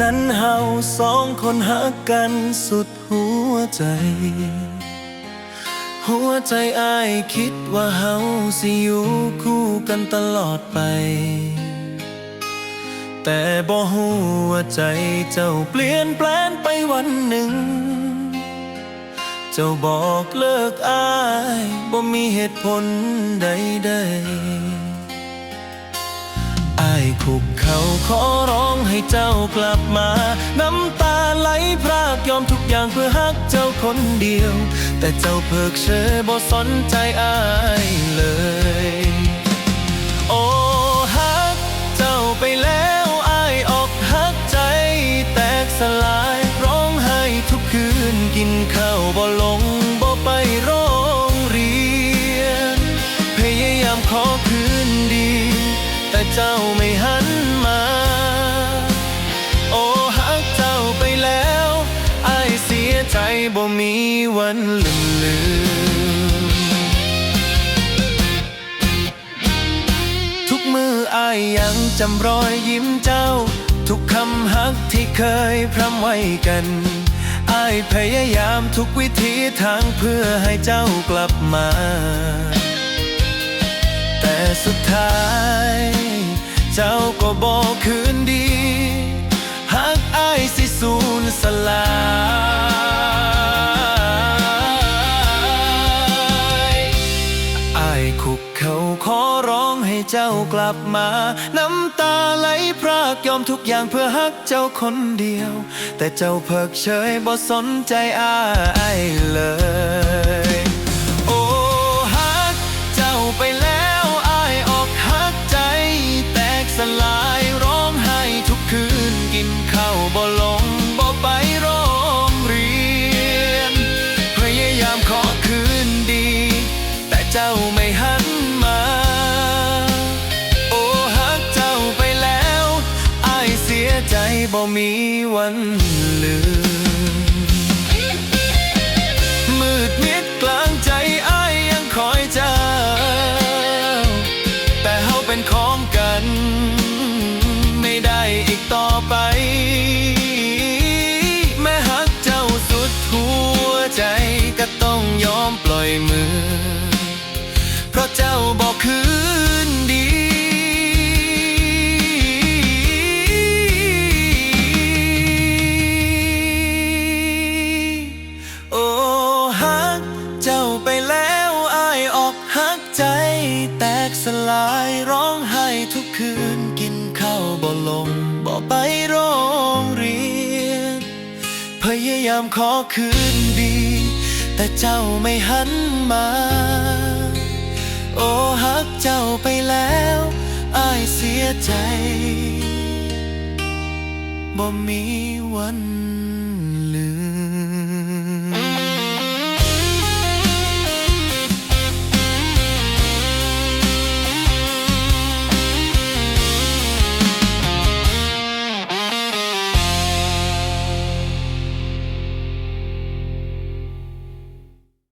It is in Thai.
นั้นเฮาสองคนหักกันสุดหัวใจ หัวใจอ้ายคิดว่าเฮาสิอยู่คู่กันตลอดไป แต่บ่ฮู้ว่าใจเจ้าเปลี่ยนแปลงไปวันหนึ่ง เจ้าบอกเลิกอายบ่มีเหตุผลใดๆ เขาขอร้องให้เจ้ากลับมา น้ำตาไหลพรากยอมทุกอย่างเพื่อฮักเจ้าคนเดียว แต่เจ้าเพิกเฉยบ่สนใจอายเลย โอ้ฮักเจ้าไปแล้วอายออกฮักใจ แตกสลายร้องไห้ทุกคืนกินข้าวบ่ลงบ่ไปโรงเรียน พยายามขอคืนดี แต่เจ้าไม่หัน วันลืมลืมทุกมืออายยังจำรอยยิ้มเจ้า ทุกคำฮักที่เคยพร่ำไว้กันอายพยายามทุกวิธีทางเพื่อให้เจ้ากลับมา แต่สุดท้าย เจ้าก็บอกคืนดี เจ้ากลับมา น้ำตาไหลพรากยอมทุกอย่างเพื่อฮักเจ้าคนเดียว แต่เจ้าเพิกเฉยบ่สนใจอายเลย โอ้ฮักเจ้าไปแล้วอายออกฮักใจ แตกสลายร้องไห้ทุกคืนกินข้าวบ่ลงบ่ไปโรงเรียนพยายามขอคืนดี แต่เจ้า ใจบ่มีวันลืม แล้วอายออกฮักใจ แตกสลายร้องไห้ทุกคืนกินข้าวบ่ลงบ่ไปโรงเรียน พยายามขอคืนดี แต่เจ้าไม่หันมา โอ้ฮักเจ้าไปแล้วอายเสียใจบ่มีวัน